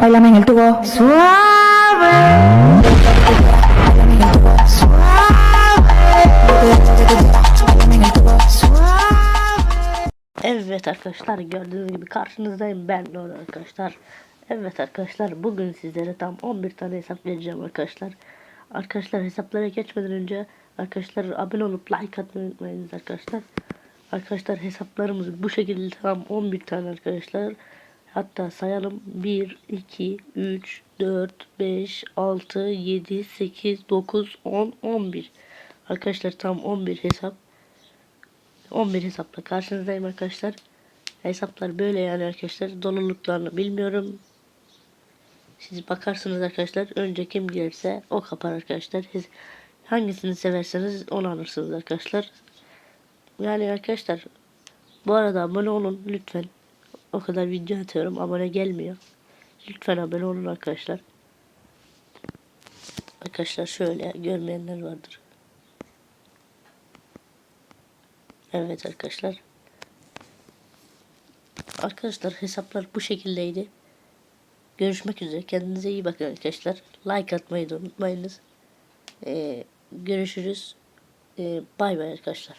bailame en el tubo. Suave. Evet arkadaşlar gördüğünüz gibi karşınızdayım ben Nora arkadaşlar. Evet arkadaşlar bugün sizlere tam 11 tane hesap vereceğim arkadaşlar. Arkadaşlar hesaplara geçmeden önce arkadaşlar abone olup like atmayı unutmayınız arkadaşlar. Arkadaşlar hesaplarımız bu şekilde tam 11 tane arkadaşlar. Hatta sayalım 1, 2, 3, 4, 5, 6, 7, 8, 9, 10, 11. Arkadaşlar tam 11 hesap. 11 hesapla karşınızdayım arkadaşlar. Hesaplar böyle yani arkadaşlar. Doluluklarını bilmiyorum. Siz bakarsınız arkadaşlar. Önce kim gelirse o kapar arkadaşlar. Hangisini severseniz onu alırsınız arkadaşlar. Yani arkadaşlar bu arada abone olun lütfen. O kadar video atıyorum abone gelmiyor. Lütfen abone olun arkadaşlar. Arkadaşlar şöyle görmeyenler vardır. Evet arkadaşlar. Arkadaşlar hesaplar bu şekildeydi. Görüşmek üzere. Kendinize iyi bakın arkadaşlar. Like atmayı da unutmayınız. Ee, görüşürüz. Ee, bay bay arkadaşlar.